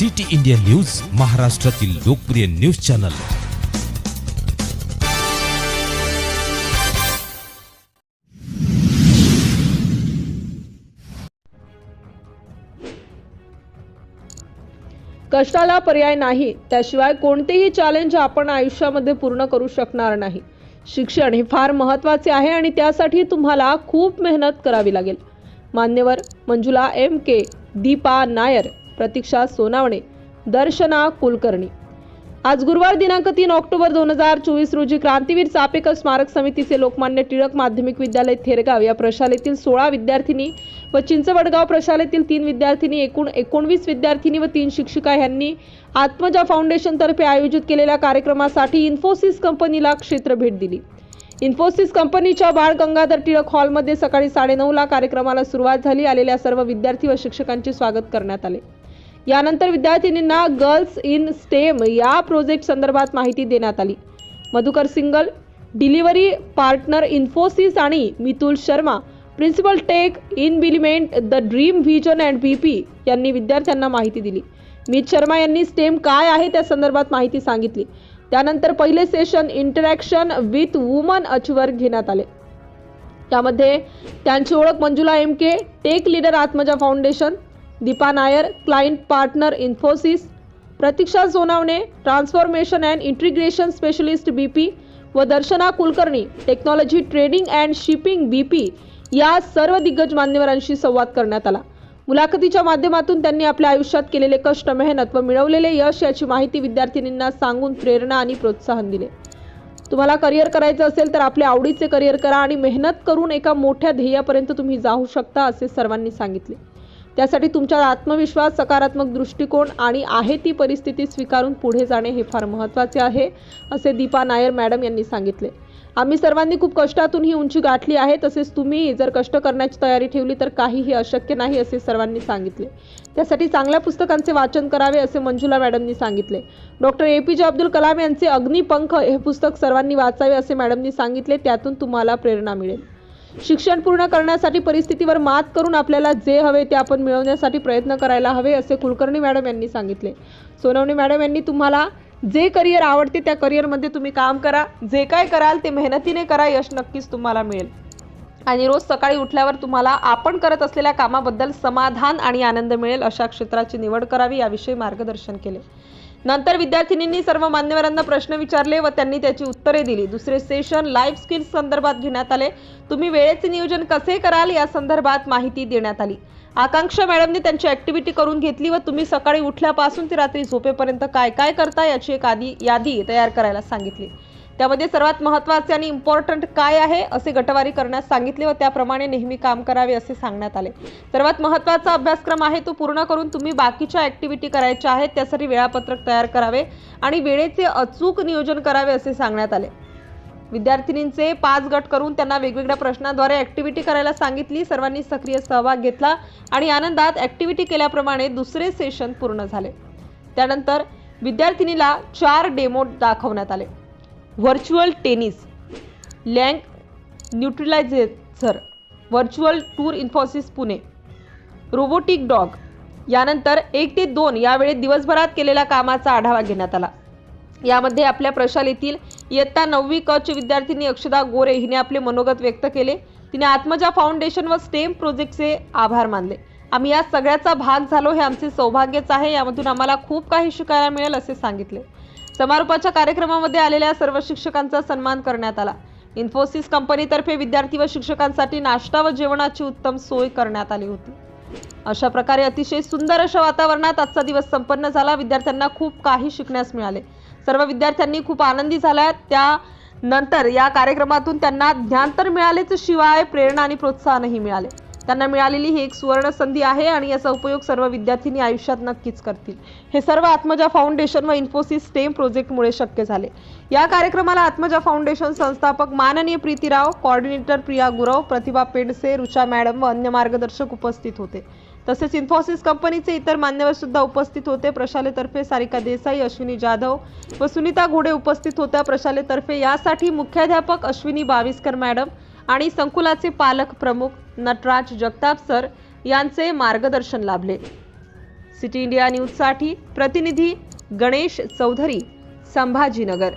City India news महाराष्ट्रातील लोकप्रिय news channel. कष्टाला पर्याय नाही त्याशिवाय कोणतेही चॅलेंज आपण आयुष्यामध्ये पूर्ण करू शकणार नाही. शिक्षण हे फार महत्त्वाचे आहे आणि त्यासाठी तुम्हाला खूप मेहनत करावी लागेल. मान्यवर मंजुला एम के दीपा नायर. प्रतीक्षा सोनावणे दर्शना कुलकर्णी. आज गुरुवार दिनांक तीन ऑक्टोबर दोन हजार चोवीस रोजी क्रांतीवीर चापेकर स्मारक समितीचे लोकमान्य टिळक माध्यमिक विद्यालय थेरगाव या प्रशालेतील सोळा विद्यार्थिनी व चिंचवडगाव प्रशालेतील तीन विद्यार्थिनी एकूण एकोणवीस विद्यार्थिनी व तीन शिक्षिका यांनी आत्मजा फाउंडेशनतर्फे आयोजित केलेल्या कार्यक्रमासाठी इन्फोसिस कंपनीला क्षेत्र भेट दिली. इन्फोसिस कंपनीच्या बाळ गंगाधर टिळक हॉलमध्ये सकाळी साडेनऊला कार्यक्रमाला सुरुवात झाली. आलेल्या सर्व विद्यार्थी व शिक्षकांचे स्वागत करण्यात आले. यानंतर विद्यार्थिनींना गर्ल्स इन स्टेम या प्रोजेक्ट संदर्भात माहिती देण्यात आली. Madhukar Singal delivery partner Infosys आणि Mitul Sharma principal tech enablement the dream vision and B P यांनी विद्यार्थ्यांना माहिती दिली. मित शर्मा यांनी स्टेम काय आहे त्या संदर्भात माहिती सांगितली. त्यानंतर पहिले session interaction with woman achiever घेण्यात आले. त्यामध्ये त्यांची ओळख Manjula M K tech leader Atmaja foundation Deepa Nair client partner Infosys Pratiksha Sonawane transformation and integration specialist B P व Darshana Kulkarni technology trading and shipping B P या सर्व दिग्गज मान्यवरांशी संवाद करण्यात आला. मुलाखतीच्या माध्यमातून त्यांनी आपल्या आयुष्यात केलेले कष्ट मेहनत व मिळवलेले यश याची माहिती विद्यार्थिनींना सांगून प्रेरणा आणि प्रोत्साहन दिले. तुम्हाला करिअर करायचं असेल तर आपल्या आवडीचे करिअर करा आणि मेहनत करून एका मोठ्या ध्येयापर्यंत तुम्ही जाऊ शकता असे सर्वांनी सांगितले. त्यासाठी तुमचा आत्मविश्वास सकारात्मक दृष्टिकोन आणि आहे ती परिस्थिती स्वीकारून पुढे जाणे हे फार महत्त्वाचे आहे असे दीपा नायर मॅडम यांनी सांगितले. आम्ही सर्वांनी खूप कष्टातून ही उंची गाठली आहे तसेच तुम्ही जर कष्ट करण्याची तयारी ठेवली तर काहीही अशक्य नाही असे सर्वांनी सांगितले. त्यासाठी चांगल्या पुस्तकांचे वाचन करावे असे मंजुला मॅडमनी सांगितले. Doctor A. P. J. Abdul Kalam यांचे अग्निपंख हे पुस्तक सर्वांनी वाचावे असे मॅडमनी सांगितले. त्यातून तुम्हाला प्रेरणा मिळेल. शिक्षण पूर्ण करण्यासाठी परिस्थितीवर मात करून आपल्याला जे हवे ते आपण मिळवण्यासाठी प्रयत्न करायला हवे असे कुलकर्णी मॅडम यांनी सांगितले. सोनवणे मॅडम यांनी तुम्हाला जे करिअर आवडते त्या करिअरमध्ये तुम्ही काम करा. जे काय कराल ते मेहनतीने करा यश नक्कीच तुम्हाला मिळेल. आणि रोज सकाळी उठल्यावर तुम्हाला आपण करत असलेल्या कामाबद्दल समाधान आणि आनंद मिळेल अशा क्षेत्राची निवड करावी याविषयी मार्गदर्शन केले. नंतर विद्यार्थिनींनी सर्व मान्यवरांना प्रश्न विचारले व त्यांनी त्याची उत्तरे दिली. दुसरे सेशन लाईफ स्किल्स संदर्भात घेण्यात आले. तुम्ही वेळेचे नियोजन कसे कराल या संदर्भात माहिती देण्यात आली. आकांक्षा मॅडमने त्यांची ऍक्टिव्हिटी करून घेतली व तुम्ही सकाळी उठल्यापासून ते रात्री झोपेपर्यंत काय काय करता याची एक आधी यादी तयार करायला सांगितली. त्यामध्ये सर्वात महत्त्वाचे आणि इम्पॉर्टंट काय आहे असे गटवारी करण्यास सांगितले व त्याप्रमाणे नेहमी काम करावे असे सांगण्यात आले. सर्वात महत्त्वाचा अभ्यासक्रम आहे तो पूर्ण करून तुम्ही बाकीच्या ऍक्टिव्हिटी करायच्या आहेत त्यासाठी वेळापत्रक तयार करावे आणि वेळेचे अचूक नियोजन करावे असे सांगण्यात आले. विद्यार्थिनींचे पाच गट करून त्यांना वेगवेगळ्या प्रश्नाद्वारे ऍक्टिव्हिटी करायला सांगितली सर्वांनी सक्रिय सहभाग घेतला आणि आनंदात ऍक्टिव्हिटी केल्याप्रमाणे दुसरे सेशन पूर्ण झाले. त्यानंतर विद्यार्थिनीला चार डेमो दाखवण्यात आले. व्हर्च्युअल टेनिस लँग न्यूट्रिलायझेझर virtual tour Infosys Pune robotic dog यानंतर एक ते दोन यावेळी दिवसभरात केलेल्या कामाचा आढावा घेण्यात आला. यामध्ये आपल्या प्रशालेतील इयत्ता नववी कच विद्यार्थिनी अक्षदा गोरे हिने आपले मनोगत व्यक्त केले. तिने आत्मजा फाउंडेशन व स्टेम प्रोजेक्टचे आभार मानले. आम्ही या सगळ्याचा भाग झालो हे आमचे सौभाग्यच आहे. यामधून आम्हाला खूप काही शिकायला मिळेल असे सांगितले. समारोपाच्या कार्यक्रमामध्ये आलेल्या सर्व शिक्षकांचा सन्मान करण्यात आला. इन्फोसिस कंपनीतर्फे विद्यार्थी व शिक्षकांसाठी नाश्ता व जेवणाची उत्तम सोय करण्यात आली होती. अशा प्रकारे अतिशय सुंदर अशा वातावरणात आजचा दिवस संपन्न झाला. विद्यार्थ्यांना खूप काही शिकण्यास मिळाले. सर्व विद्यार्थ्यांनी खूप आनंदी झाल्या. त्यानंतर या कार्यक्रमातून त्यांना ज्ञान तर मिळालेच शिवाय प्रेरणा आणि प्रोत्साहनही मिळाले. त्यांना मिळालेली ही एक सुवर्ण संधी आहे आणि याचा उपयोग सर्व विद्यार्थ्यांनी आयुष्यात नक्कीच करतील. हे सर्व आत्मजा फाउंडेशन व इन्फोसिस स्टेम प्रोजेक्टमुळे शक्य झाले. या कार्यक्रमाला आत्मजा फाउंडेशन संस्थापक माननीय प्रीतीराव कॉर्डिनेटर प्रिया गुरव प्रतिभा पेडसे रुचा मॅडम व अन्य मार्गदर्शक उपस्थित होते. तसेच इन्फोसिस कंपनीचे इतर मान्यवर सुद्धा उपस्थित होते. प्रशालेतर्फे सारिका देसाई अश्विनी जाधव व सुनीता घोडे उपस्थित होत्या. प्रशालेतर्फे यासाठी मुख्याध्यापक अश्विनी बाविस्कर मॅडम आणि संकुलाचे पालक प्रमुख नटराज जगताप सर यांचे मार्गदर्शन लाभले. सिटी इंडिया न्यूजसाठी प्रतिनिधी गणेश चौधरी संभाजीनगर.